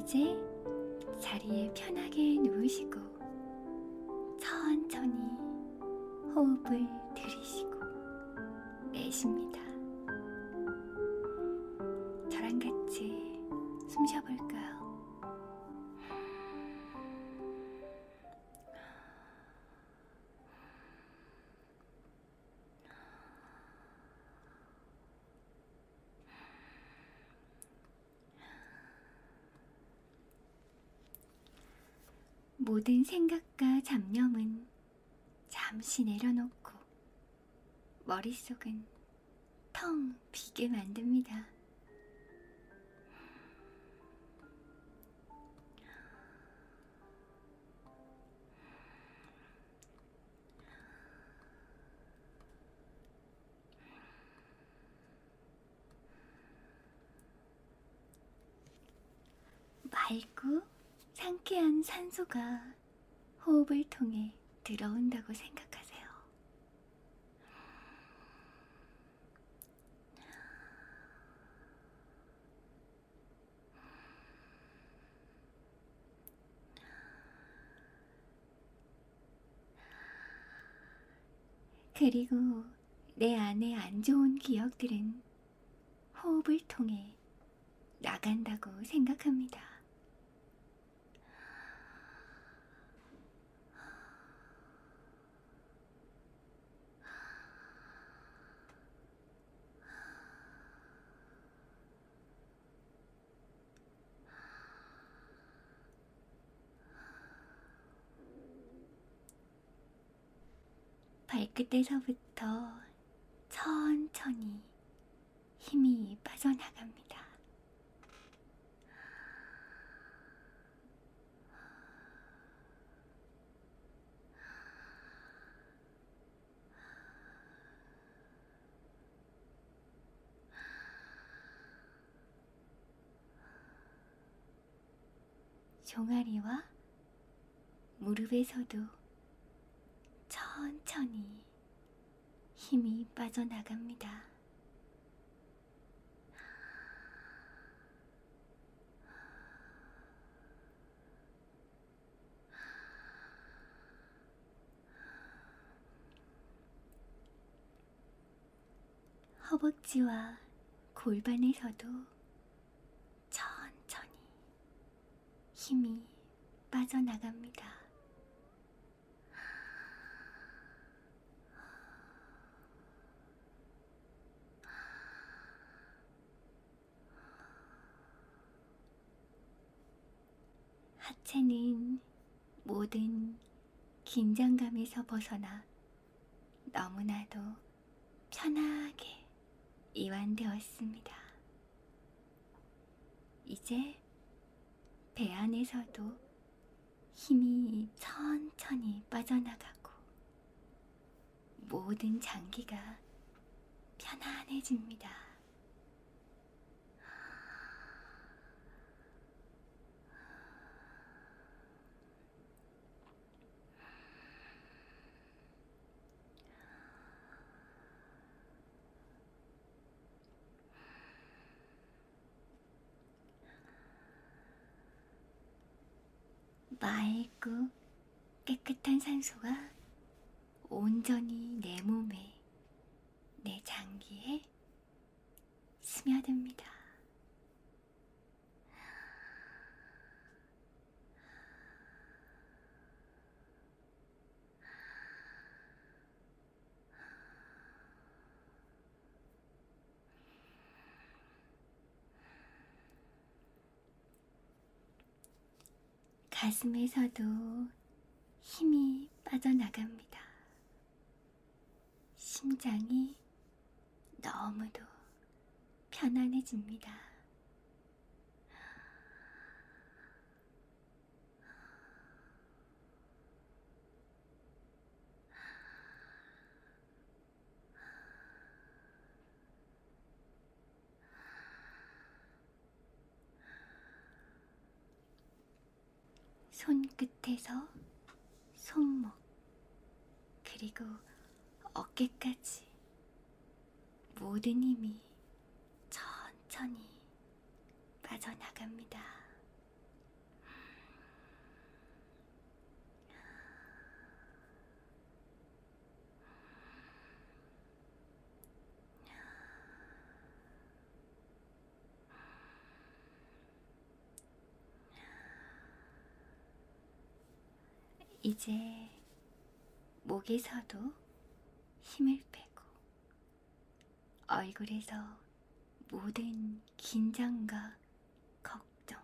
이제 자리에 편하게 누우시고 천천히 호흡을 들이쉬고 내쉽니다. 모든 생각과 잡념은 잠시 내려놓고 머릿속은 텅 비게 만듭니다. 맑고 상쾌한 산소가 호흡을 통해 들어온다고 생각하세요. 그리고 내 안에 안 좋은 기억들은 호흡을 통해 나간다고 생각합니다. 발끝에서부터 천천히 힘이 빠져나갑니다. 종아리와 무릎에서도 천천히 힘이 빠져나갑니다. 허벅지와 골반에서도 천천히 힘이 빠져나갑니다. 하체는 모든 긴장감에서 벗어나 너무나도 편하게 이완되었습니다. 이제 배 안에서도 힘이 천천히 빠져나가고 모든 장기가 편안해집니다. 맑고 깨끗한 산소가 온전히 내 몸에, 내 장기에 스며듭니다. 가슴에서도 힘이 빠져나갑니다. 심장이 너무도 편안해집니다. 손끝에서 손목, 그리고 어깨까지 모든 힘이 천천히 빠져나갑니다. 이제 목에서도 힘을 빼고 얼굴에서 모든 긴장과 걱정,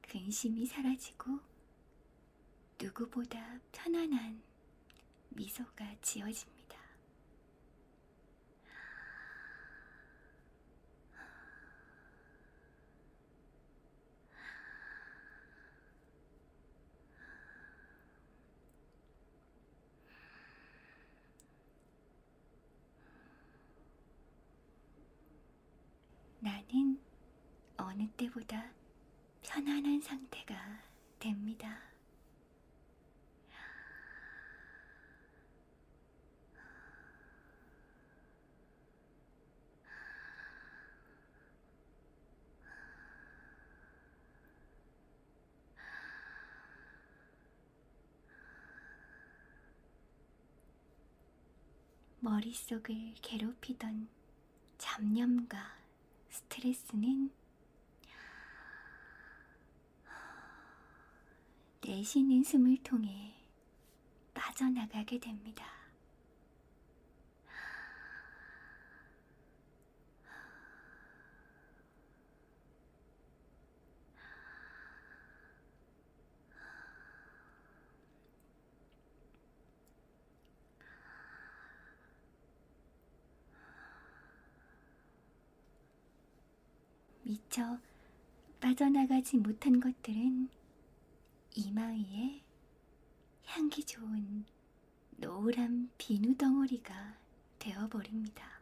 근심이 사라지고 누구보다 편안한 미소가 지어집니다. 나는 어느 때보다 편안한 상태가 됩니다. 머릿속을 괴롭히던 잡념과 스트레스는 내쉬는 숨을 통해 빠져나가게 됩니다. 미처 빠져나가지 못한 것들은 이마 위에 향기 좋은 노란 비누 덩어리가 되어버립니다.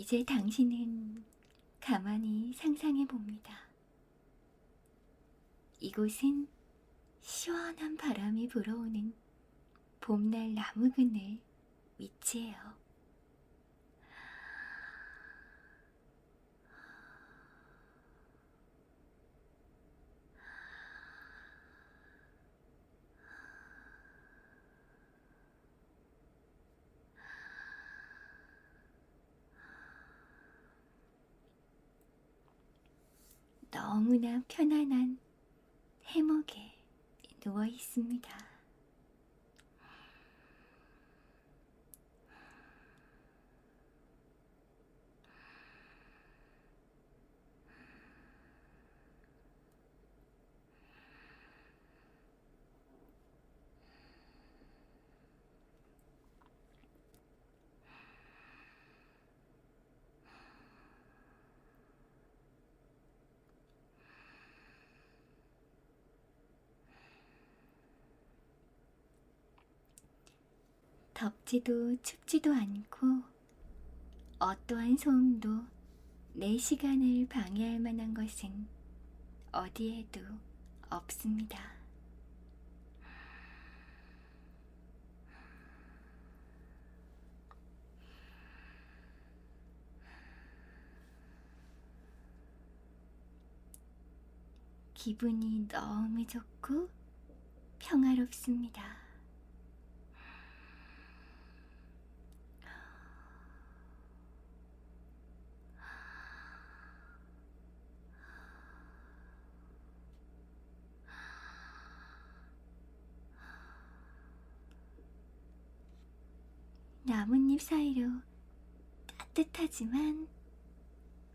이제 당신은 가만히 상상해 봅니다. 이곳은 시원한 바람이 불어오는 봄날 나무 그늘 위치에요. 너무나 편안한 해먹에 누워 있습니다. 덥지도 춥지도 않고 어떠한 소음도 내 시간을 방해할 만한 것은 어디에도 없습니다. 기분이 너무 좋고 평화롭습니다. 사이로 따뜻하지만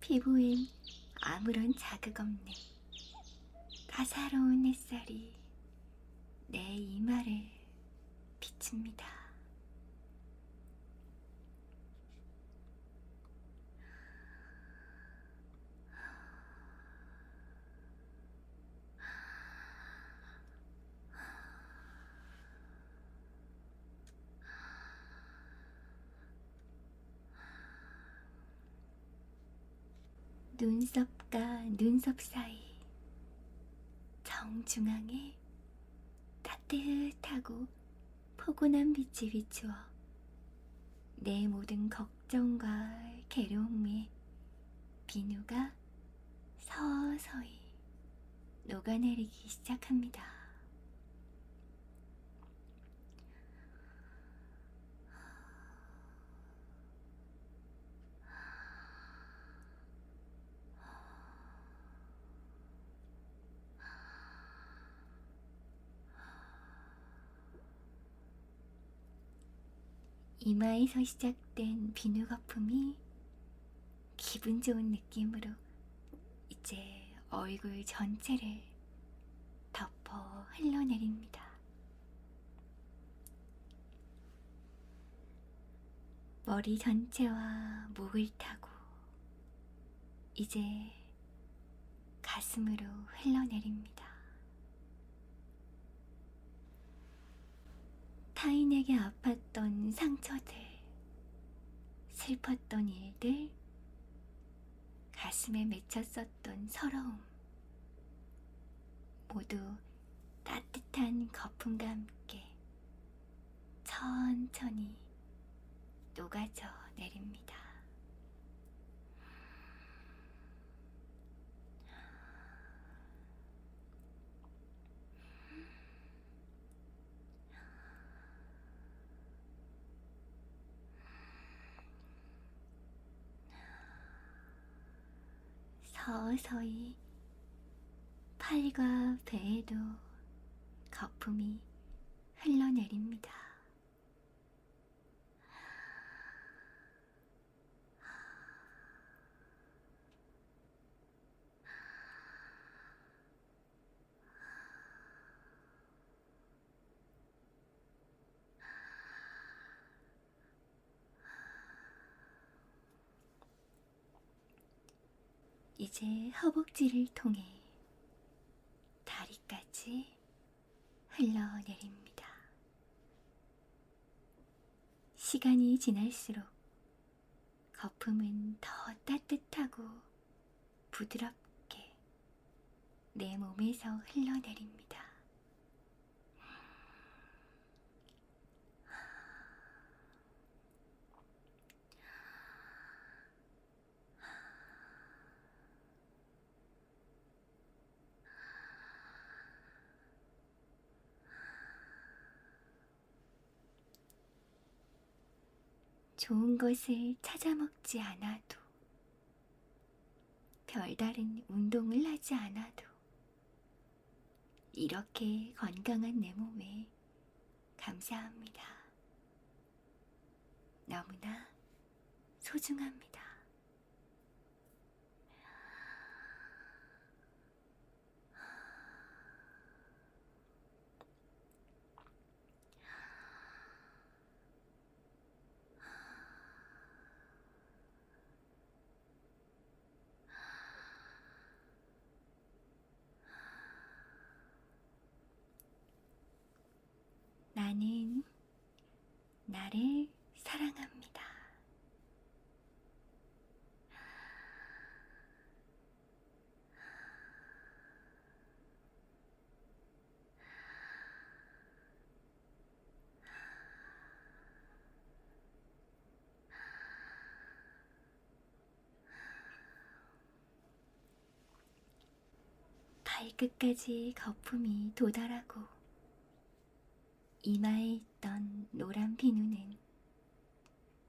피부엔 아무런 자극 없는 따사로운 햇살이 내 이마를 비춥니다. 눈썹과 눈썹 사이 정중앙에 따뜻하고 포근한 빛이 비추어 내 모든 걱정과 괴로움에 비누가 서서히 녹아내리기 시작합니다. 이마에서 시작된 비누 거품이 기분 좋은 느낌으로 이제 얼굴 전체를 덮어 흘러내립니다. 머리 전체와 목을 타고 이제 가슴으로 흘러내립니다. 타인에게 아팠던 상처들, 슬펐던 일들, 가슴에 맺혔었던 서러움, 모두 따뜻한 거품과 함께 천천히 녹아져 내립니다. 서서히 팔과 배에도 거품이 흘러내립니다. 이제 허벅지를 통해 다리까지 흘러내립니다. 시간이 지날수록 거품은 더 따뜻하고 부드럽게 내 몸에서 흘러내립니다. 좋은 것을 찾아 먹지 않아도, 별다른 운동을 하지 않아도, 이렇게 건강한 내 몸에 감사합니다. 너무나 소중합니다. 나는 나를 사랑합니다. 발끝까지 거품이 도달하고 이마에 있던 노란 비누는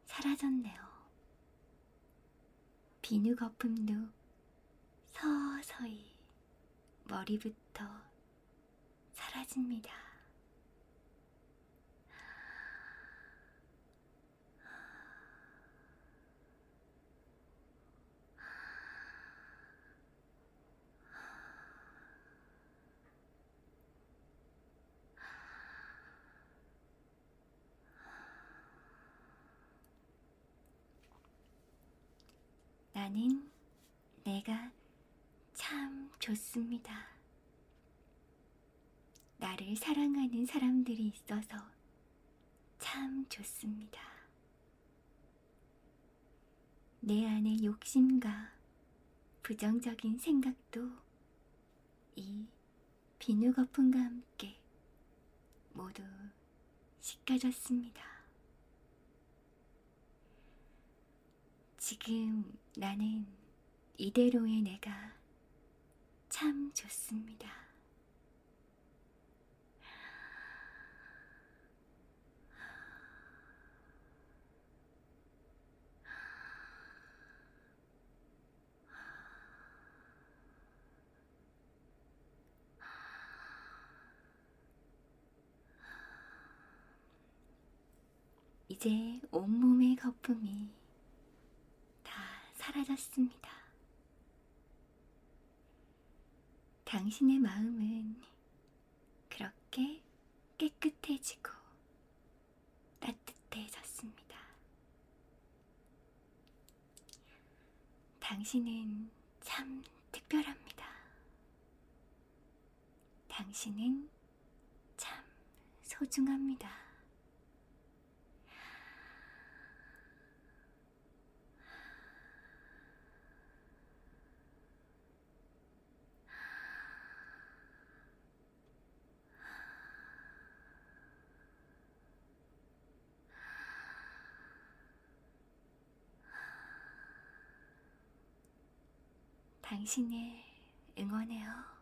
사라졌네요. 비누 거품도 서서히 머리부터 사라집니다. 나는 내가 참 좋습니다. 나를 사랑하는 사람들이 있어서 참 좋습니다. 내 안의 욕심과 부정적인 생각도 이 비누 거품과 함께 모두 씻겨졌습니다. 지금 나는 이대로의 내가 참 좋습니다. 이제 온몸의 거품이 다 사라졌습니다. 당신의 마음은 그렇게 깨끗해지고 따뜻해졌습니다. 당신은 참 특별합니다. 당신은 참 소중합니다. 당신을 응원해요.